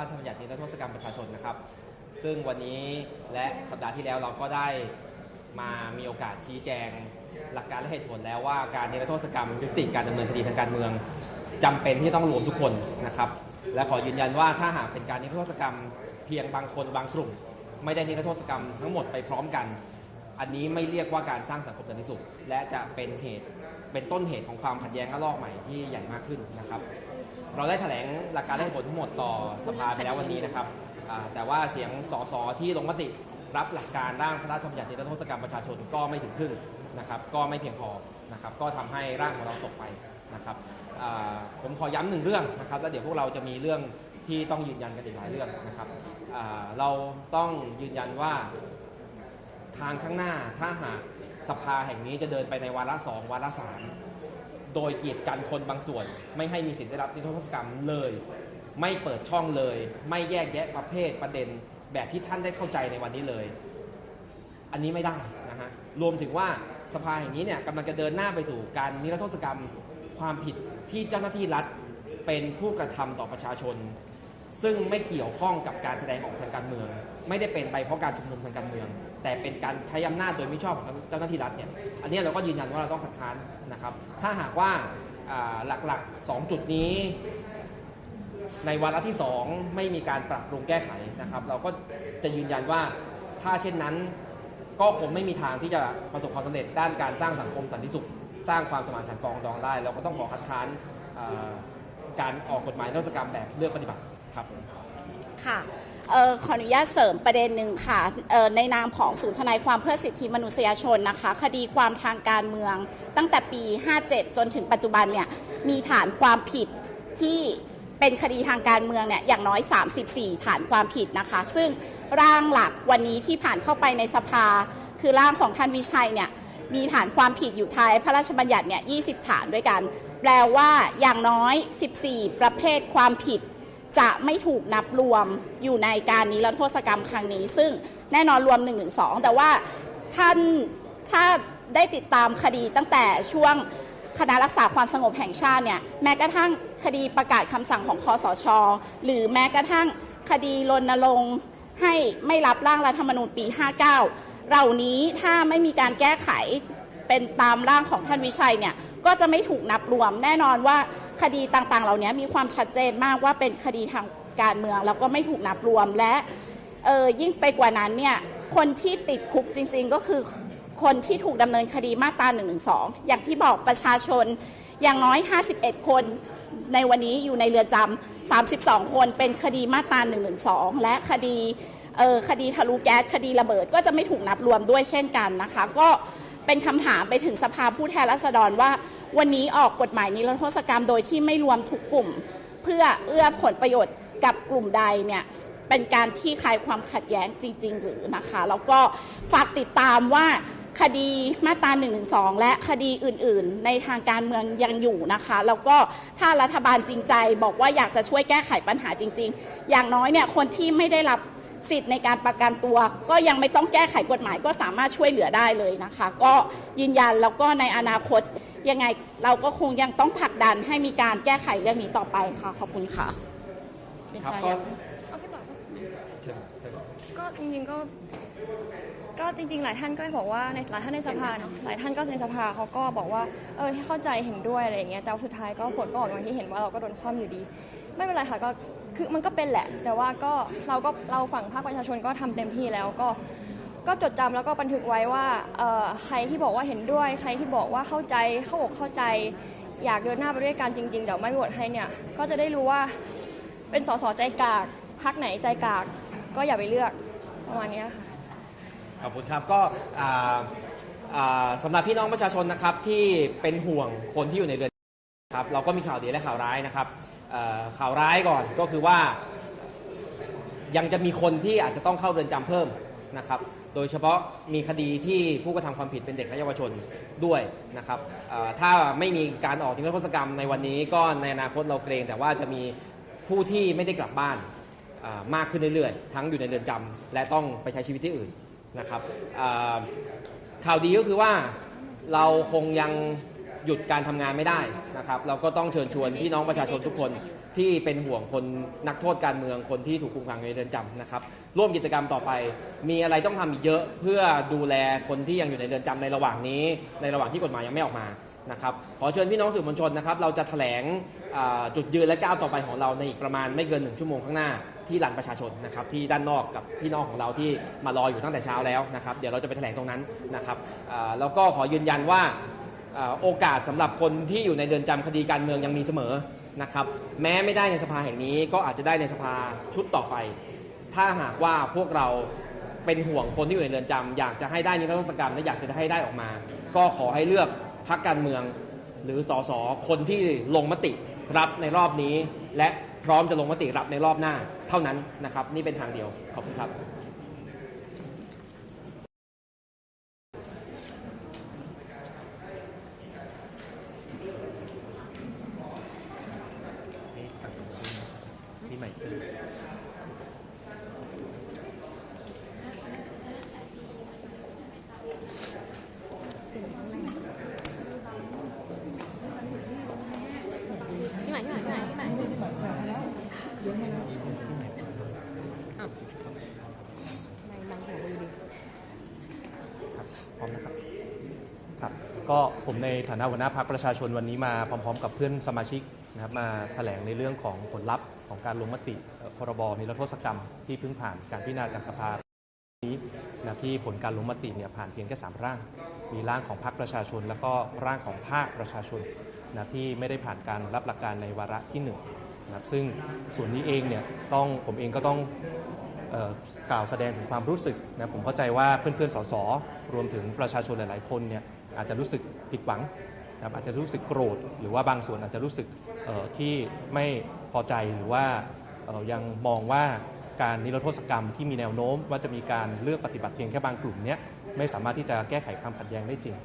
ราชบัญญัตินิรโทษกรรมประชาชนนะครับ ซึ่งวันนี้และสัปดาห์ที่แล้วเราก็ได้มามีโอกาสชี้แจงหลักการและเหตุผลแล้วว่าการนิรโทษกรรมยุติการดำเนินคดีทางการเมืองจำเป็นที่ต้องรวมทุกคนนะครับ และขอยืนยันว่าถ้าหากเป็นการนิรโทษกรรมเพียงบางคนบางกลุ่ม ไม่ได้นิรโทษกรรมทั้งหมดไปพร้อมกัน อันนี้ไม่เรียกว่าการสร้างสังคมสันติสุข และจะเป็นเหตุเป็นต้นเหตุของความขัดแย้งระลอกใหม่ที่ใหญ่มากขึ้นนะครับ เราได้แถลงหลักการและผลทั้งหมดต่อสภาไปแล้ววันนี้นะครับแต่ว่าเสียงสสที่ลงมติรับหลักการร่างพระราชบัญญัตินิรโทษกรรมประชาชนก็ไม่ถึงครึ่งนะครับก็ไม่เพียงพอนะครับก็ทำให้ร่างของเราตกไปนะครับผมขอย้ำหนึ่งเรื่องนะครับแล้วเดี๋ยวพวกเราจะมีเรื่องที่ต้องยืนยันกันอีกหลายเรื่องนะครับเราต้องยืนยันว่า ทางข้างหน้าถ้าหากสภาแห่งนี้จะเดินไปในวาระสองวาระสามโดยกีดกันคนบางส่วน ไม่ให้มีสิทธิ์ได้รับนิรโทษกรรมเลย ไม่เปิดช่องเลย ไม่แยกแยะประเภทประเด็นแบบที่ท่านได้เข้าใจในวันนี้เลย อันนี้ไม่ได้นะฮะรวมถึงว่าสภาแห่งนี้เนี่ยกำลังจะเดินหน้าไปสู่การนิรโทษกรรมความผิดที่เจ้าหน้าที่รัฐเป็นผู้กระทำต่อประชาชน ซึ่งไม่เกี่ยวข้องกับการแสดงออกทางการเมือง ไม่ได้เป็นไปเพราะการชุมนุมทางการเมือง แต่เป็นการใช้อำนาจโดยไม่ชอบของเจ้าหน้าที่รัฐเนี่ยอันนี้เราก็ยืนยันว่าเราต้องคัดค้านนะครับ ถ้าหากว่าหลักๆ 2 จุดนี้ ในวาระที่ 2 ไม่มีการปรับปรุงแก้ไขนะครับ เราก็จะยืนยันว่าถ้าเช่นนั้นก็คงไม่มีทางที่จะประสบความสำเร็จด้านการสร้างสังคมสันติสุข สร้างความสมานฉันท์ปองดองได้ เราก็ต้องขอคัดค้านการออกกฎหมายนรโทษกรรมแบบเลือกปฏิบัติ ครับค่ะออขออนุญาตเสริมประเด็นหนึ่งค่ะออในนามของศูนย์ทนายความเพื่อสิทธิมนุษยชนนะคะ คดีความทางการเมืองตั้งแต่ปี 57 จนถึงปัจจุบันเนี่ยมีฐานความผิดที่เป็นคดีทางการเมืองเนี่ยอย่างน้อย 34 ฐานความผิดนะคะ ซึ่งร่างหลักวันนี้ที่ผ่านเข้าไปในสภา คือร่างของท่านวิชัยเนี่ยมีฐานความผิดอยู่ท้ายพระราชบัญญัติเนี่ย 20 ฐานด้วยกัน แปลว่าอย่างน้อย 14 ประเภทความผิด จะไม่ถูกนับรวมอยู่ในการนิรโทษกรรมครั้งนี้ ซึ่งแน่นอนรวม1 1 2แต่ว่าท่านถ้าได้ติดตามคดีตั้งแต่ช่วงคณะรักษาความสงบแห่งชาติเนี่ยแม้กระทั่งคดีประกาศคำสั่งของคอสช หรือแม้กระทั่งคดีรณรงค์ให้ไม่รับร่างรัฐธรรมนูญปี 59 เหล่านี้ถ้าไม่มีการแก้ไขเป็นตามร่างของท่านวิชัยเนี่ยก็จะไม่ถูกนับรวมแน่นอนว่า คดีต่างๆ เหล่านี้มีความชัดเจนมากว่าเป็นคดีทางการเมืองแล้วก็ไม่ถูกนับรวมและเออยิ่งไปกว่านั้นเนี่ยคนที่ติดคุกจริง ๆ ก็คือคนที่ถูกดำเนินคดีมาตรา1นึอย่างที่บอกประชาชนอย่างน้อย 51 คนในวันนี้อยู่ในเรือนจำ32 คนเป็นคดีมาตรา1นึและคดีเออคดีทะลุแก๊สคดีระเบิดก็จะไม่ถูกนับรวมด้วยเช่นกันนะคะ ก็เป็นคำถามไปถึงสภาผู้แทนราษฎรว่า วันนี้ออกกฎหมายนิรโทษกรรมโดยที่ไม่รวมทุกกลุ่ม เพื่อเอื้อผลประโยชน์กับกลุ่มใดเนี่ยเป็นการที่คลายความขัดแย้งจริง ๆ หรือนะคะ แล้วก็ฝากติดตามว่าคดีมาตรา1นึและคดีอื่น ๆ ในทางการเมืองยังอยู่นะคะ แล้วก็ถ้ารัฐบาลจริงใจบอกว่าอยากจะช่วยแก้ไขปัญหาจริง ๆ อย่างน้อยเนี่ยคนที่ไม่ได้รับ สิทธิ์ในการประกันตัว ก็ยังไม่ต้องแก้ไขกฎหมายก็สามารถช่วยเหลือได้เลยนะคะ ก็ยืนยันแล้วก็ในอนาคตยังไงเราก็คงยังต้องผลักดันให้มีการแก้ไขเรื่องนี้ต่อไปค่ะขอบคุณค่ะเป็นครับใจก็ยังเอาพี่บอกเชิญเชิญก็จริงๆก็ก็จริงๆ หลายท่านก็บอกว่าในหลายท่านในสภาเนาะหลายท่านก็ในสภาเขาก็บอกว่าเออให้เข้าใจเห็นด้วยอะไรอย่างเงี้ยแต่ว่าสุดท้ายก็ผลก็ออกมาที่เห็นว่าเราก็โดนคว่ำอยู่ดี ไม่เป็นไรค่ะก็ คือมันก็เป็นแหละ แต่ว่าก็เราก็เราฝั่งภาคประชาชนก็ทำเต็มที่แล้วก็ก็จดจำแล้วก็บันทึกไว้ว่าใครที่บอกว่าเห็นด้วย ใครที่บอกว่าเข้าใจเข้าอกเข้าใจ อยากเดินหน้าไปด้วยกันจริงๆเดี๋ยวไม่โหวตให้เนี่ยก็จะได้รู้ว่าเป็นสสใจกากพักไหนใจกาก ก็อย่าไปเลือกประมาณนี้ค่ะขอบคุณครับก็สำหรับพี่น้องประชาชนนะครับที่เป็นห่วงคนที่อยู่ในเรือนจำครับเราก็มีข่าวดีและข่าวร้ายนะครับ ข่าวร้ายก่อนก็คือว่า ยังจะมีคนที่อาจจะต้องเข้าเรือนจำเพิ่มนะครับ โดยเฉพาะมีคดีที่ผู้กระทำความผิดเป็นเด็กและเยาวชนด้วยนะครับถ้าไม่มีการออกนิรโทษกรรมในวันนี้ก็ในอนาคตเราเกรง แต่ว่าจะมีผู้ที่ไม่ได้กลับบ้านมากขึ้นเรื่อยๆ ทั้งอยู่ในเรือนจำและต้องไปใช้ชีวิตที่อื่นนะครับข่าวดีก็คือว่าเราคงยัง หยุดการทำงานไม่ได้นะครับ เราก็ต้องเชิญชวนพี่น้องประชาชนทุกคนที่เป็นห่วงคนนักโทษการเมืองคนที่ถูกคุมขังในเรือนจำนะครับ ร่วมกิจกรรมต่อไปมีอะไรต้องทำอีกเยอะเพื่อดูแลคนที่ยังอยู่ในเรือนจำในระหว่างนี้ ในระหว่างที่กฎหมายยังไม่ออกมานะครับขอเชิญพี่น้องสื่อมวลชนนะครับ เราจะแถลงจุดยืนและก้าวต่อไปของเราในอีกประมาณไม่เกินหนึ่งชั่วโมงข้างหน้าที่ลานประชาชนนะครับที่ด้านนอกกับพี่น้องของเราที่มารออยู่ตั้งแต่เช้าแล้วนะครับ เดี๋ยวเราจะไปแถลงตรงนั้นนะครับแล้วก็ขอยืนยันว่า โอกาสสำหรับคนที่อยู่ในเรือนจำคดีการเมืองยังมีเสมอนะครับ แม้ไม่ได้ในสภาแห่งนี้ก็อาจจะได้ในสภาชุดต่อไป ถ้าหากว่าพวกเราเป็นห่วงคนที่อยู่ในเรือนจำอยากจะให้ได้นิรโทษกรรมและอยากจะให้ได้ออกมา ก็ขอให้เลือกพรรคการเมือง หรือสสคนที่ลงมติรับในรอบนี้ และพร้อมจะลงมติรับในรอบหน้า เท่านั้นนะครับ นี่เป็นทางเดียวขอบคุณครับ พี่ใหม่พี่ใหม่พี่ใหม่พี่ใหม่อ้าวในบางหัวมือดิครับพร้อมนะครับครับก็ผมในฐานะหัวหน้าพักประชาชนวันนี้มาพร้อมๆ กับเพื่อนสมาชิกนะครับมาแถลงในเรื่องของผลลัพธ์ของการลงมติพรบนิรโทษกรรมที่เพิ่งผ่านการพิจารณาจากสภานี้นะที่ผลการลงมติเนี่ยผ่านเพียงแค่สามร่าง มีร่างของพรรคประชาชน แล้วก็ร่างของภาคประชาชน นะที่ไม่ได้ผ่านการรับหลักการในวาระที่หนึ่งนะซึ่งส่วนนี้เองเนี่ยต้องผมเองก็ต้องออกล่าวแสดงถึงความรู้สึกนะผมเข้าใจว่าเพื่อนๆสสรวมถึงประชาชนหลายๆ คนเนี่ยอาจจะรู้สึกผิดหวังนะอาจจะรู้สึกโกรธ หรือว่าบางส่วนอาจจะรู้สึกที่ไม่พอใจหรือว่ายังมองว่าการนิรโทษกรรมที่มีแนวโน้ม ว่าจะมีการเลือกปฏิบัติเพียงแค่บางกลุ่มเนี้ยไม่สามารถที่จะแก้ไขความขัดแย้งได้จริง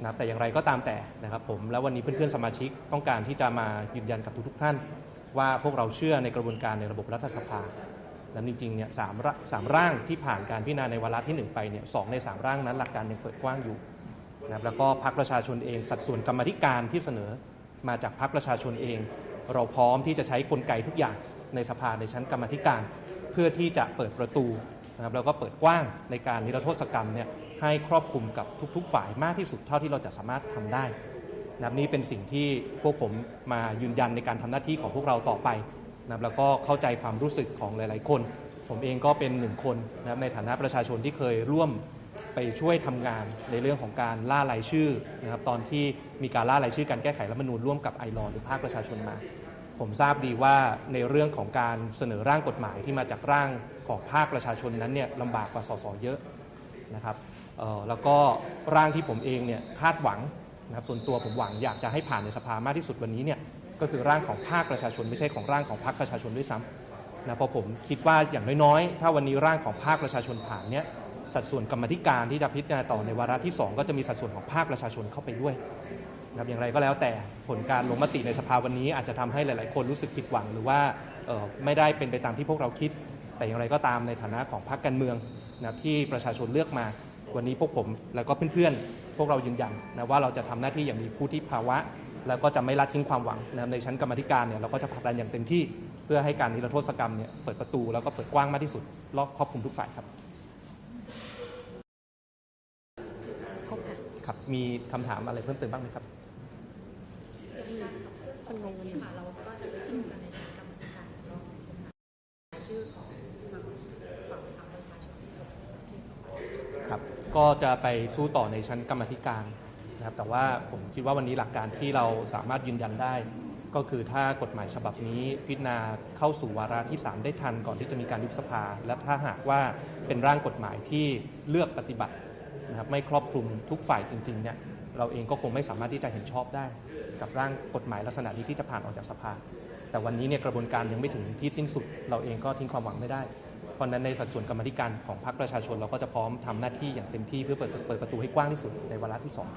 นะครับแต่อย่างไรก็ตามแต่นะครับผมแล้ววันนี้เพื่อนๆสมาชิกต้องการที่จะมายืนยันกับทุกๆท่าน ว่าพวกเราเชื่อในกระบวนการในระบบรัฐสภาและจริงๆเนี่ยสามร่าสามร่างที่ผ่านการพิจารณาในวาระที่ 1 ไปเนี่ยสองใน 3 ร่างนั้นหลักการยังเปิดกว้างอยู่นะครับแล้วก็พรรคประชาชนเองสัดส่วนกรรมธิการที่เสนอมาจากพรรคประชาชนเอง เราพร้อมที่จะใช้กลไกทุกอย่างในสภาในชั้นกรรมธิการ เพื่อที่จะเปิดประตูนะครับแล้วก็เปิดกว้างในการนิรโทษกรรมเนี่ย ให้ครอบคลุมกับทุก ๆ ฝ่ายมากที่สุดเท่าที่เราจะสามารถทำได้นะครับนี่เป็นสิ่งที่พวกผมมายืนยันในการทำหน้าที่ของพวกเราต่อไปนะครับแล้วก็เข้าใจความรู้สึกของหลาย ๆ คน ผมเองก็เป็นหนึ่งคนนะครับในฐานะประชาชนที่เคยร่วมไปช่วยทำงานในเรื่องของการล่ารายชื่อนะครับตอนที่มีการล่ารายชื่อการแก้ไขรัฐธรรมนูญร่วมกับไอรอนหรือภาคประชาชนมา ผมทราบดีว่าในเรื่องของการเสนอร่างกฎหมายที่มาจากร่างของภาคประชาชนนั้นเนี่ยลำบากกว่าสสเยอะนะครับ แล้วก็ร่างที่ผมเองเนี่ยคาดหวังนะครับส่วนตัวผมหวังอยากจะให้ผ่านในสภามากที่สุดวันนี้เนี่ยก็คือร่างของภาคประชาชนไม่ใช่ของร่างของพรรคประชาชนด้วยซ้ำนะเพราะผมคิดว่าอย่างน้อยๆ ถ้าวันนี้ร่างของภาคประชาชนผ่านเนี่ยสัดส่วนกรรมธิการที่จะพิจารณาต่อในวาระที่ 2 ก็จะมีสัดส่วนของภาคประชาชนเข้าไปด้วยนะครับอย่างไรก็แล้วแต่ผลการลงมติในสภาวันนี้อาจจะทำให้หลาย ๆ คนรู้สึกผิดหวัง หรือว่าไม่ได้เป็นไปตามที่พวกเราคิด แต่อย่างไรก็ตามในฐานะของพรรคการเมืองนะที่ประชาชนเลือกมา วันนี้พวกผมแล้วก็เพื่อนๆ พวกเรายืนยันนะว่าเราจะทำหน้าที่อย่างมีผู้ที่ภาวะ แล้วก็จะไม่ละทิ้งความหวังนะครับในชั้นกรรมาธิการเนี่ยเราก็จะผลักดันอย่างเต็มที่ เพื่อให้การนิรโทษกรรมเนี่ยเปิดประตูแล้วก็เปิดกว้างมากที่สุดรอบครอบคลุมทุกฝ่ายครับครบค่ะครับมีคำถามอะไรเพิ่มเติมบ้างไหมครับคนงงกันอยู่ครับก็จะ ก็จะไปสู้ต่อในชั้นกรรมธิการนะครับแต่ว่าผมคิดว่าวันนี้หลักการที่เราสามารถยืนยันได้ ก็คือถ้ากฎหมายฉบับนี้พิจารณาเข้าสู่วาระที่ 3 ได้ทันก่อนที่จะมีการยุบสภา และถ้าหากว่าเป็นร่างกฎหมายที่เลือกปฏิบัตินะครับไม่ครอบคลุมทุกฝ่ายจริงๆเนี่ยเราเองก็คงไม่สามารถที่จะเห็นชอบได้ กับร่างกฎหมายลักษณะนี้ที่จะผ่านออกจากสภา แต่วันนี้เนี่ยกระบวนการยังไม่ถึงที่สิ้นสุด เราเองก็ทิ้งความหวังไม่ได้ ราะนั้นในสัดส่วนกรรมธิการของพรรคประชาชนเราก็จะพร้อมทำหน้าที่อย่างเต็มที่เพื่อเปิดเปิดประตูให้กว้างที่สุดในวาระที่สอง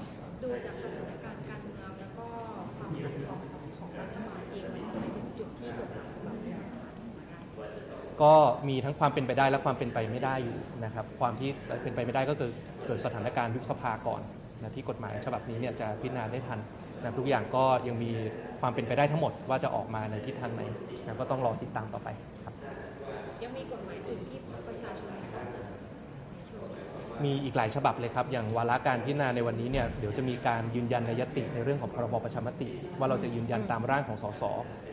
ดูจากสถานการณ์การเมืองแล้วก็ความขัดแย้งของรัฐบาลเองมันเป็นจุดที่กฎหมายฉบับนี้ก็มีทั้งความเป็นไปได้และความเป็นไปไม่ได้อยู่นะครับความที่เป็นไปไม่ได้ก็คือเกิดสถานการณ์ยุบสภาก่อนนะที่กฎหมายฉบับนี้เนี่ยจะพิจารณาได้ทันนะทุกอย่างก็ยังมีความเป็นไปได้ทั้งหมดว่าจะออกมาในทิศทางไหนนะก็ต้องรอติดตามต่อไปครับ ยังมีกฎหมายอื่นที่ประชาชน มีอีกหลายฉบับเลยครับ อย่างวาระการพิจารณาในวันนี้เนี่ยเดี๋ยวจะมีการยืนยันในยติในเรื่องของพรบประชามติ ว่าเราจะยืนยันตามร่างของสส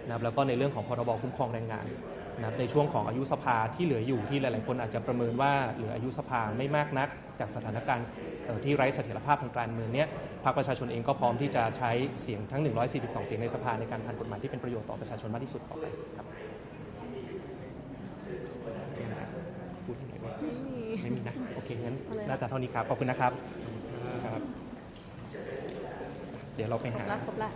นะครับแล้วก็ในเรื่องของพรบคุ้มครองแรงงานนะครับในช่วงของอายุสภาที่เหลืออยู่ที่หลาย ๆ คนอาจจะประเมินว่าเหลืออายุสภาไม่มากนัก จากสถานการณ์เอ่อที่ไร้เสถียรภาพทางการเมืองเนี้ยพรรคประชาชนเองก็พร้อมที่จะใช้เสียงทั้ง 142 เสียงในสภาในการผ่านกฎหมายที่เป็นประโยชน์ต่อประชาชนมากที่สุดต่อไปครับพูดอะไรไหม ไม่มีนะ โอเค งั้นน่าจะเท่านี้ครับ ขอบคุณนะครับครับเดี๋ยวเราไปครหาบละครบละ